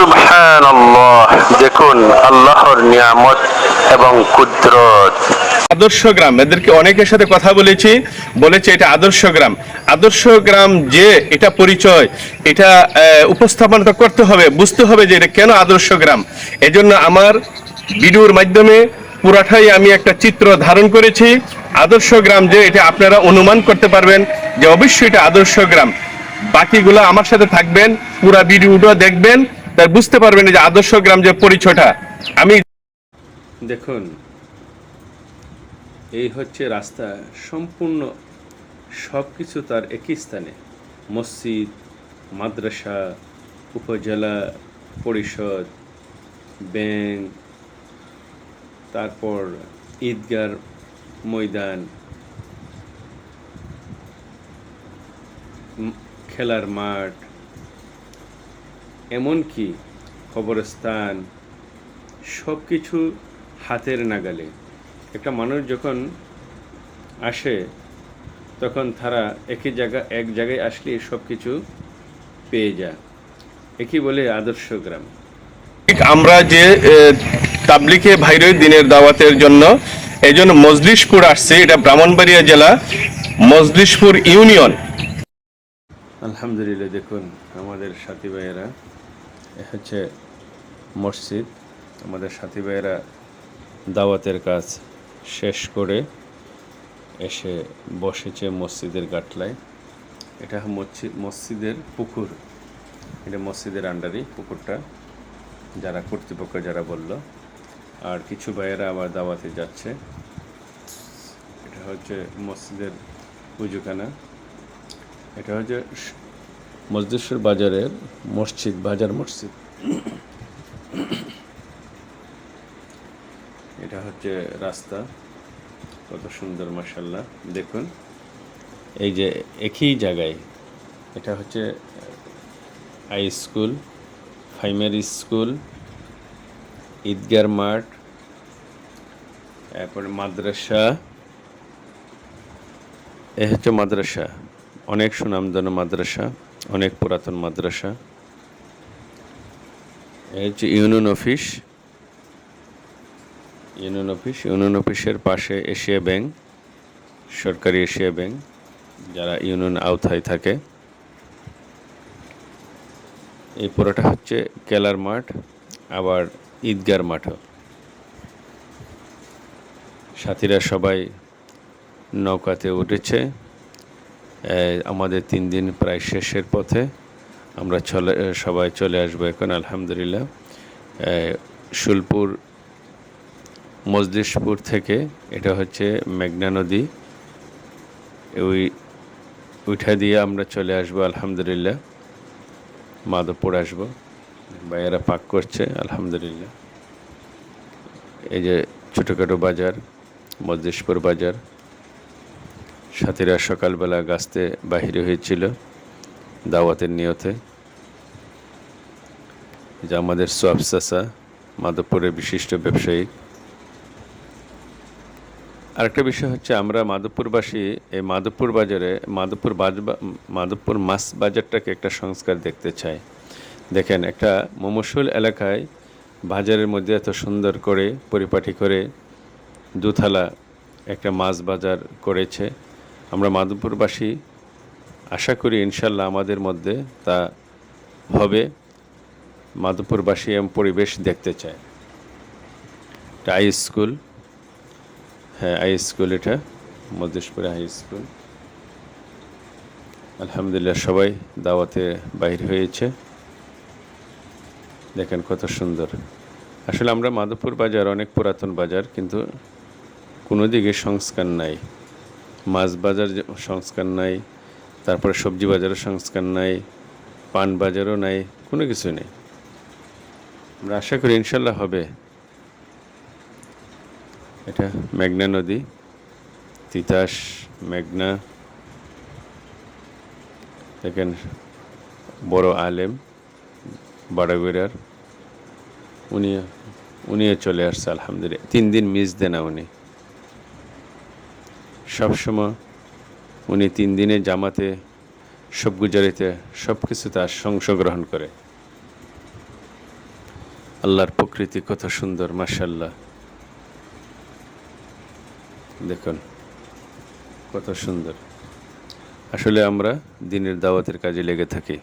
সুবহানাল্লাহ। দেখুন আল্লাহর নিয়ামত এবং কুদরত। আদর্শ গ্রাম এদেরকে অনেকের সাথে কথা বলেছি বলেছে এটা আদর্শ গ্রাম। আদর্শ গ্রাম যে এটা পরিচয় এটা আহ, উপস্থাপন করতে হবে বুঝতে হবে যে এটা কেন আদর্শ গ্রাম। এজন্য আমার ভিডিওর মাধ্যমে পুরাটাই আমি একটা চিত্র ধারণ করেছি আদর্শ গ্রাম যে এটা আপনারা অনুমান করতে পারবেন যে অবশ্যই এটা আদর্শ গ্রাম। বাকিগুলো আমার সাথে থাকবেন পুরা ভিডিওটা দেখবেন তাই বুঝতে পারবেন যে আদর্শ গ্রাম যে পরিচয়টা। আমি দেখুন, এই হচ্ছে রাস্তা সম্পূর্ণ সব কিছু তার একই স্থানে। মসজিদ, মাদ্রাসা, উপজেলা, পরিষদ, ব্যাংক, তারপর ঈদগার ময়দান খেলার মাঠ এমনকি কবরস্থান সব কিছু হাতের নাগালে। একটা মানুষ যখন আসে তখন তারা একই জায়গা এক জায়গায় আসলে সব কিছু পেয়ে যায়। একই বলে আদর্শ গ্রাম। ঠিক আমরা যে তাবলিকে ভাইরই দিনের দাওয়াতের জন্য এই জন্য মজলিশপুর আসছে। এটা ব্রাহ্মণবাড়িয়া জেলা মজলিশপুর ইউনিয়ন। আলহামদুলিল্লাহ দেখুন আমাদের সাথী ভাইয়েরা হচ্ছে মসজিদ। আমাদের সাথী ভাইয়েরা দাওয়াতের কাজ শেষ করে এসে বসেছে মসজিদের গাটলায় এটা মসজিদ মসজিদের পুকুর। এটা মসজিদের আন্ডারই পুকুরটা, যারা কর্তৃপক্ষ যারা বলল। আর কিছু ভাইয়েরা আবার দাওয়াতে যাচ্ছে। এটা হচ্ছে মসজিদের পুজোখানা এটা হচ্ছে মজদেশ্বর বাজারের মসজিদ, বাজার মসজিদ। এটা হচ্ছে রাস্তা, কত সুন্দর মাসাল্লাহ দেখুন, এই যে একই জায়গায়, এটা হচ্ছে হাই স্কুল, প্রাইমারি স্কুল, ঈদগার মাঠ তারপরে মাদ্রাসা, এ হচ্ছে মাদ্রাসা। অনেক সুনামধন্য মাদ্রাসা, অনেক পুরাতন মাদ্রাসা। হচ্ছে union office. Union office, union অফিসের পাশে এশিয়া ব্যাংক, সরকারি এশিয়া ব্যাংক, যারা ইউনিয়ন আওতায় থাকে। এই পুরোটা হচ্ছে কেলার মাঠ, আবার ঈদগার মাঠও সাথীরা সবাই নৌকাতে উঠেছে। আমাদের তিন দিন প্রায় শেষের পথে আমরা চলে সবাই চলে আসব এখন, আলহামদুলিল্লাহ। শুলপুর, মজলিশপুর থেকে, এটা হচ্ছে মেঘনা নদী। ওই, উঠা দিয়ে আমরা চলে আসব, আলহামদুলিল্লাহ। মাধবপুর আসব। ভাইয়েরা পাক করছে, আলহামদুলিল্লাহ। এই যে ছোটোখাটো বাজার, মজলিশপুর বাজার। সাথীরা সকালবেলা গাছতে বাহিরে হয়েছিল দাওয়াতের নিয়তে। যে আমাদের সোয়াব চাচা, মাধবপুরের বিশিষ্ট ব্যবসায়ী। আরেকটা বিষয় হচ্ছে, আমরা মাধবপুরবাসী এই মাধবপুর বাজারে, মাধবপুর বাজ, মাধবপুর মাছ বাজারটাকে একটা সংস্কার দেখতে চাই। দেখেন, একটা মমসুল এলাকায় বাজারের মধ্যে এত সুন্দর করে, পরিপাটি করে দুথালা একটা মাছ বাজার করেছে। আমরা মাধবপুরবাসী আশা করি ইনশাল্লাহ আমাদের মধ্যে তা হবে, মাধবপুরবাসী এম পরিবেশ দেখতে চায়। এটা হাই স্কুল হ্যাঁ হাই স্কুল এটা, মধ্যেশপুরে হাই স্কুল আলহামদুলিল্লাহ সবাই দাওয়াতে বাহির হয়েছে। দেখেন কত সুন্দর। আসলে আমরা মাধবপুর বাজার অনেক পুরাতন বাজার, কিন্তু কোনো দিকে সংস্কার নাই। মাছ বাজার সংস্কার নাই, তারপরে সবজি বাজারও সংস্কার নাই, পান বাজারও নাই, কোনো কিছু নেই। আমরা আশা করি ইনশাল্লাহ হবে। এটা মেঘনা নদী, তিতাস, মেঘনা দেখেন বড় আলেম বাড়াগুড়ার উনি উনিও চলে আসছে, আলহামদুলিল্লাহ। তিন দিন মিস দেন উনি। সবসময় উনি তিন দিনে জামাতে, সব গুজারিতে সব কিছুতে অংশগ্রহণ করে। আল্লাহর প্রকৃতি কত সুন্দর মাশাল্লাহ দেখুন, কত সুন্দর। আসলে আমরা দিনের দাওয়াতের কাজে লেগে থাকি।